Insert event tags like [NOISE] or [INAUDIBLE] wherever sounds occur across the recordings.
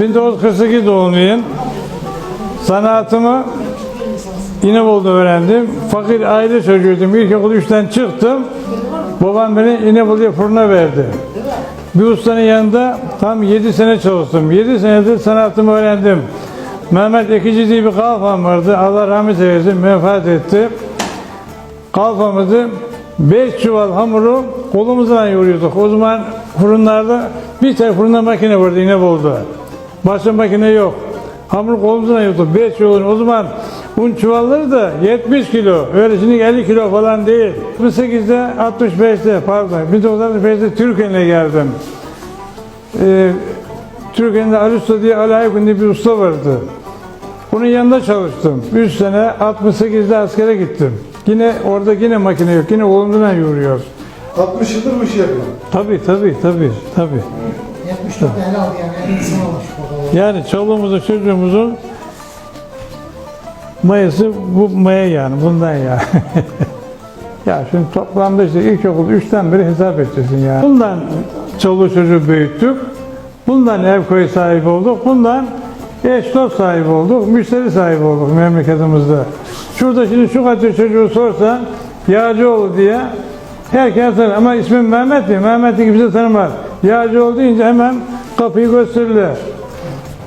1948 doğumluyum. Sanatımı İnebolu'da öğrendim. Fakir aile çocuğuydum. İlkokul 3'ten çıktım. Babam beni İnebolu'ya fırına verdi. Bir ustanın yanında tam 7 sene çalıştım. 7 senedir sanatımı öğrendim. Mehmet Ekici diye bir kalfam vardı. Allah rahmet eylesin. Vefat etti. Kalfamızı 5 çuval hamuru kolumuzla yoğuruyorduk. O zaman fırınlarda bir tek fırında makine vardı İnebolu'da. Başka makine yok. Hamur kolumuzla yoğuruyorduk. 5 çuval. O zaman un çuvalları da 70 kilo. Öyle şimdi 50 kilo falan değil. 68'de 65'te pardon 1965'te Türkiye'ne geldim. Ee, Türkiye'de Ali Usta diye Ali Aykun bir usta vardı. Onun yanında çalıştım. 3 sene 68'de askere gittim. Yine orada yine makine yok. Yine kolumdan yoğuruyoruz. 60 yıldır bu işi yapıyor. Tabii tabii tabii tabii. 74 ele aldı yani 50 sene olmuş bu kadar. Yani çoluğumuzun çocuğumuzun mayası bu maya yani bundan ya. [LAUGHS] ya şimdi toplamda işte ilkokul 3'ten beri hesap edeceksin ya. Bundan çoluğu çocuğu büyüttük. Bundan ev koyu sahibi olduk. Bundan eş dost sahibi olduk. Müşteri sahibi olduk memleketimizde. Şurada şimdi şu kadar çocuğu sorsan Yağcıoğlu diye herkes tanır. Ama ismim Mehmet diye. Mehmet'i kimse tanımaz. Yağcıoğlu deyince hemen kapıyı gösterirler.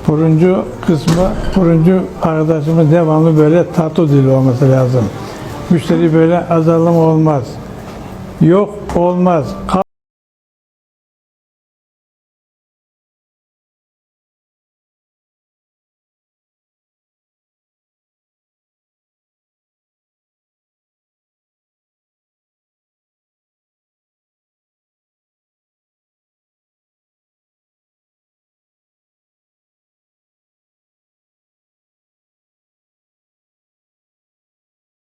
Fırıncı kısmı, fırıncı arkadaşımız devamlı böyle tatlı dili olması lazım. Müşteri böyle azarlama olmaz. Yok olmaz.